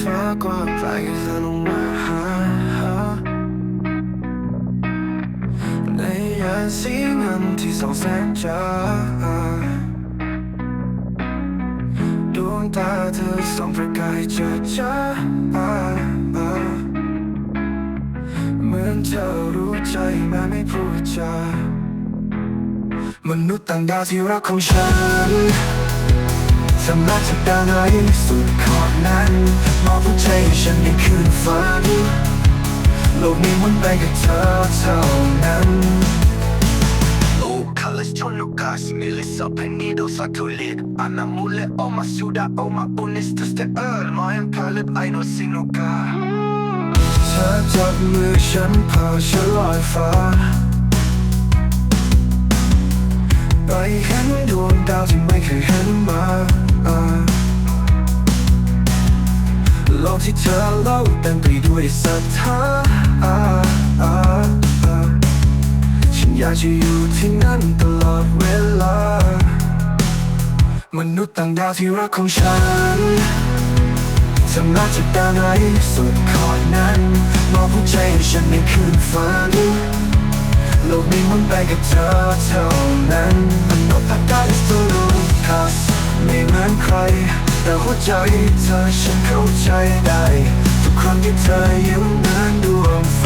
ฟ้ากว้างไกลเธอลงมาหาในยานสีเงินที่สองแสงจ้าดวงตาเธอส่องประกายเจิดจ้าเหมือนเธอรู้ใจแม้ไม่พูดจามนุษย์ต่างดาวที่รักของฉัน สามารถจะดาวไหนสุดขอบนั้นมอบหัวใจฉันในคืนฝันโลกนี้มุนไปกับเธอเท่านั้น Oh, colors son Lucas, milis up and needles are too lit. Ana mule o ma suda o ma unistas te öl, ma en pärlet I know sinuka. เธอจับมือฉันพาฉันลอยฟ้า ไปเห็นดวงดาวที่ไม่เคยเห็น เธอเล่าเต็มไปด้วยศรัทธาฉันอยากจะอยู่ที่นั่นตลอดเวลา มนุษย์ต่างดาวที่รักของฉันสามารถจะดาวไหนสุดขอบนั้น มอบหัวใจให้ฉันในคืนฝันโลกนี้มุนไปกับเธอเท่านั้นมันนกพักได้ แต่หัวใจเธอฉันเข้าใจได้ ทุกครั้งที่เธอยิ้มเหมือนดวงไฟ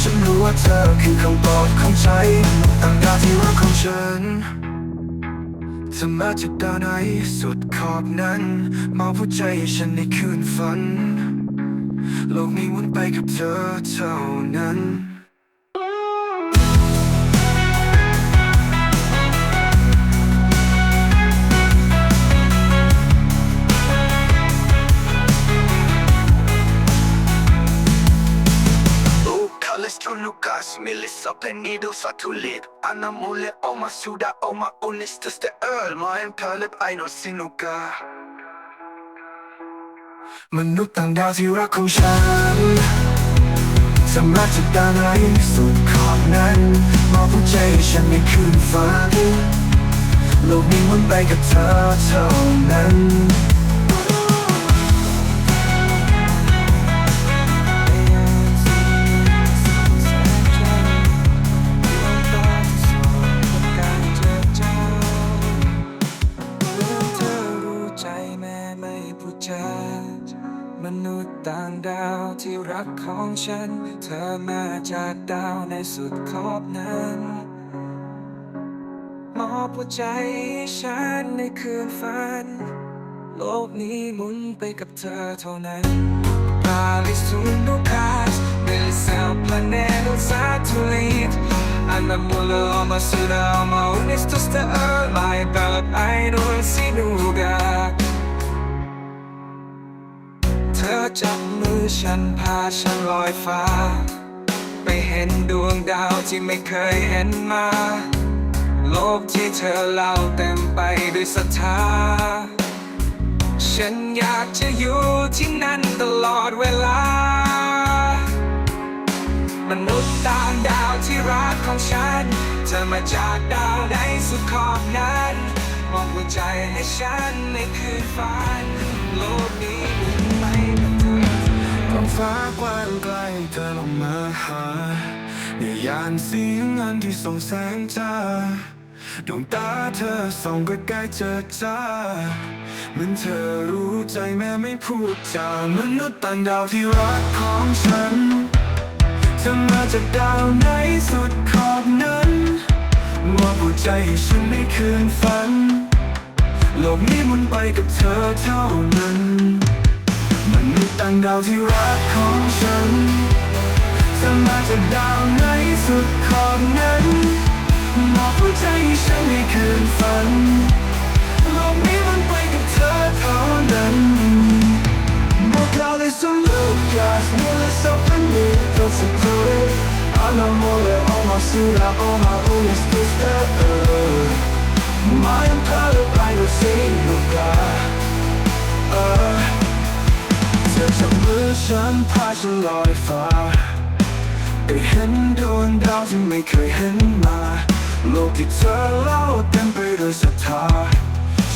ฉันรู้ว่าเธอคือคำตอบของใจต่างดาวที่รักของฉันสามารถจะดาวไหนสุดขอบนั้นมอบหัวใจฉันในคืนฝัน โลกนี้หมุนไปกับเธอเท่านั้น milis up and needles are too lit. Ana mule o ma suda o ma unistas te öl, ma en pärlet I know sinuka. มนุษย์ต่างดาวที่รักของฉันสามารถจะดาวไหนสุดขอบนั้นมอบหัวใจให้ฉันในคืนฝันโลกนี้มุนไปกับเธอเท่านั้น ที่รักของฉัน เธอมาจากดาวในสุดขอบนั้น มอบหัวใจให้ฉันในคืนฝัน โลกนี้หมุนไปกับเธอเท่านั้น Paris un Lucas nel San Planero Satellite Anamula oma suda oma unistus te öl My ballad I know sinuga จับมือฉันพาฉันลอยฟ้า ไปเห็นดวงดาวที่ไม่เคยเห็นมา โลกที่เธอเล่าเต็มไปด้วยศรัทธา ฉันอยากจะอยู่ที่นั่นตลอดเวลา มนุษย์ต่างดาวที่รักของฉัน เธอมาจากดาวใดสุดขอบนั้นมองหัวใจให้ฉันในคืนฝันโลกนี้ ฟ้ากว้างไกลเธอลงมาหาในยานสีเงินที่ส่องแสงจ้าดวงตาเธอส่องใกล้ๆเจอจ้าเหมือนเธอรู้ใจแม้ไม่พูดจามนุษย์ต่างดาวที่รักของฉันเธอมาจากดาวไหนสุดขอบนั้นมอบหัวใจให้ฉันในคืนฝัน โลกนี้มุนไปกับเธอเท่านั้น ต่างดาวที่รักของฉันจะมาจากดาวไหนสุดขอบนั้นมอบหัวใจให้ฉันในคืนฝันโลกนี้มันไปกับเธอเท่านั้นบอกเราได้สลูกอยากมีและสับเป็นมีตัวสุดท้ายอานาโมเลโอมาสุราโอ ฉันพาฉันลอยฟ้าไปเห็นดวงดาวที่ไม่เคยเห็นมา โลกที่เธอเล่าเต็มไปด้วยศรัทธา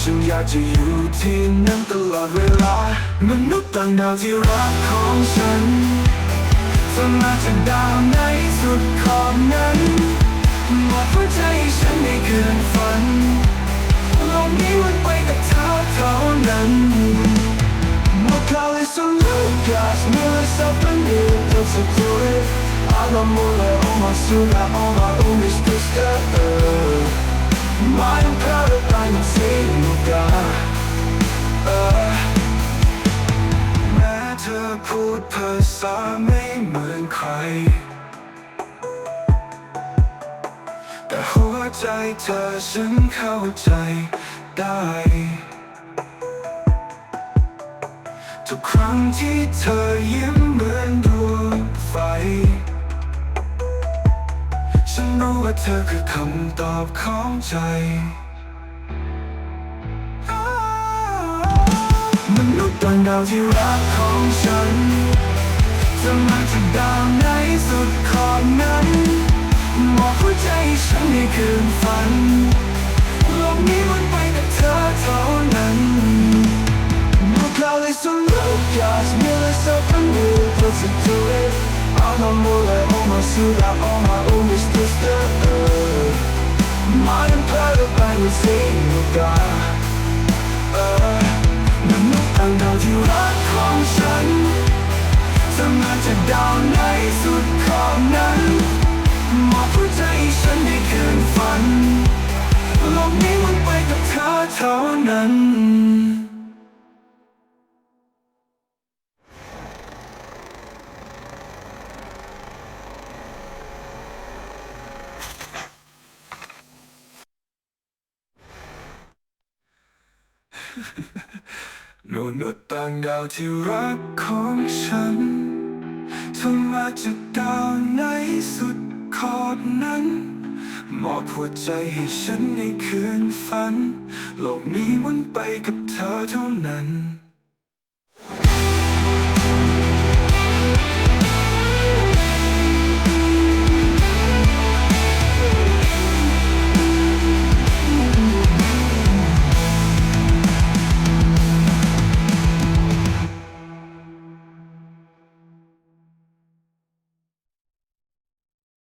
ฉันอยากจะอยู่ที่นั่นตลอดเวลามนุษย์ต่างดาวที่รักของฉันเธอมาจากดาวไหนสุดขอบนั้นหมอบหัวใจฉันในคืนฝันโลกนี้วันไปกับเธอเท่านั้น Lucas, mille sappenir tot så tue Alla måler om att sola om att omistuska Mayan paradigm att se noga แม้เธอพูดภาษาไม่เห ทุกครั้งที่เธอยิ้มเหมือนดวงไฟ ฉันรู้ว่าเธอคือคำตอบของใจ มนุษย์ต่างดาวที่รักของฉันจะมาจากดาวไหนสุดขอบนั้นมอบหัวใจฉันในคืนฝัน Muklali som lukas, mille sappenir tot så tue Alla måler om att sola om att omistusta Mayan paradigm att se noga มนุษย์ต่างดาวที่รักของฉันจะมาจากดาวไหนสุดขอบนั้นมอบหัวใจให้ฉันในคืนฝันโลกนี้มันไปกับเธอเท่านั้น มนุษย์ต่างดาวที่รักของฉันเธอมาจากดาวไหนสุดขอบนั้น มอบหัวใจให้ฉันในคืนฝัน โลกนี้มันไปกับเธอเท่านั้น